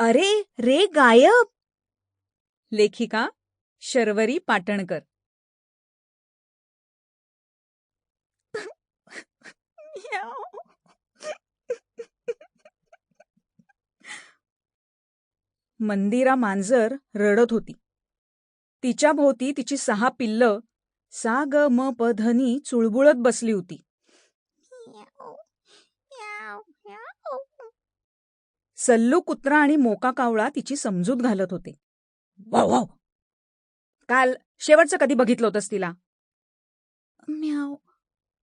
अरे रे गायब! लेखिका शर्वरी पाटणकर. मंदिरा मांजर रडत होती. तिच्या भोवती तिची सहा पिल्लं सा ग म प धनी चुळबुळत बसली होती. सल्लू कुत्रा आणि मोका कावळा तिची समजूत घालत होते. Wow wow. काल शेवटचं कधी बघितलं होतंस तिला? म्याव.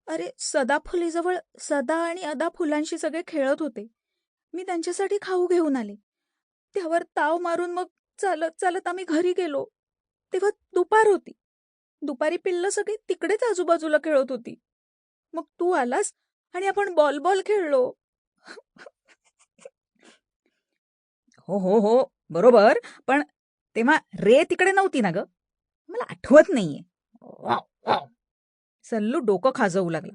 अरे सदा फुलीजवळ सदा आणि अदा फुलांशी सगळे खेळत होते. मी त्यांच्यासाठी खाऊ घेऊन आले. त्यावर ताव मारून मग चालत चालत आम्ही घरी गेलो. तेव्हा दुपार होती. दुपारी पिल्लं सगळी तिकडेच आजूबाजूला खेळत होती. मग तू आलास आणि आपण बॉल बॉल खेळलो. हो हो हो बरोबर. पण तेव्हा रे तिकडे नव्हती ना ग. मला आठवत नाहीये. सल्लू डोकं खाजवू लागला.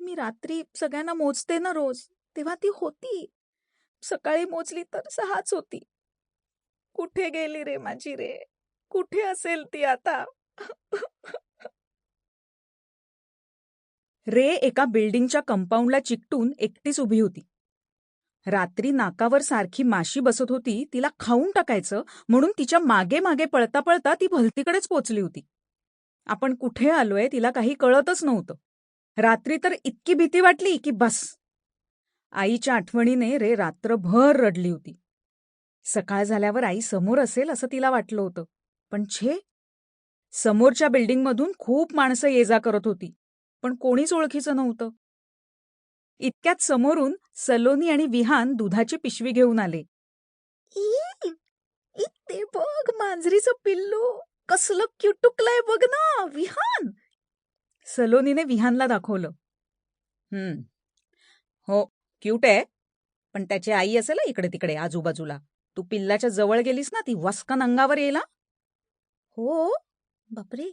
मी रात्री सगळ्यांना मोजते ना रोज. तेव्हा ती होती. सकाळी मोजली तर सहाच होती. कुठे गेली रे माझी रे? कुठे असेल ती आता? रे एका बिल्डिंगच्या कंपाऊंडला चिकटून एकटीच उभी होती. रात्री नाकावर सारखी माशी बसत होती तिला खाऊन टाकायचं म्हणून तिच्यामागे मागे पळता पळता ती भलतीकडेच पोचली होती. आपण कुठे आलोय तिला काही कळतच नव्हतं. रात्री तर इतकी भीती वाटली की बस. आईच्या आठवणीने रे रात्रभर रडली होती. सकाळ झाल्यावर आई समोर असेल असं तिला वाटलं होतं. पण छे! समोरच्या बिल्डिंगमधून खूप माणसं ये जा करत होती. पण कोणीच ओळखीचं नव्हतं. इतक्यात समोरून सलोनी आणि विहान दुधाची पिशवी घेऊन आले. ते बघ मांजरीचं पिल्लू. कसलं क्युटुकलंय बघ ना विहान. सलोनीने विहानला दाखवलं. हम्म. हो क्यूट आहे. पण त्याची आई असेल हं इकडे तिकडे आजूबाजूला. तू पिल्लाच्या जवळ गेलीस ना ती वस्कन अंगावर येईल हं? हो बापरे.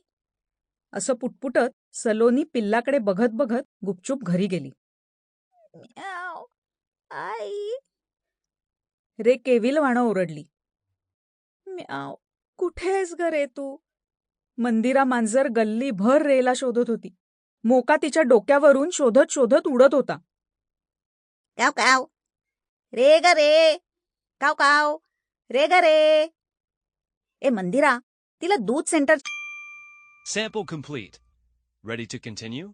असं पुटपुटत सलोनी पिल्लाकडे बघत बघत गुपचूप घरी गेली. आई. रे केविलवाणं ओरडली. म्याव कुठे आहेस ग रे तू? मंदिरा मांजर गल्लीभर रेला शोधत होती. मोका तिच्या डोक्यावरून शोधत शोधत उडत होता. काव काव. रे ग रे. काव काव. रे ग रे. ए मंदिरा तिला दूध centre Sample complete. Ready to continue?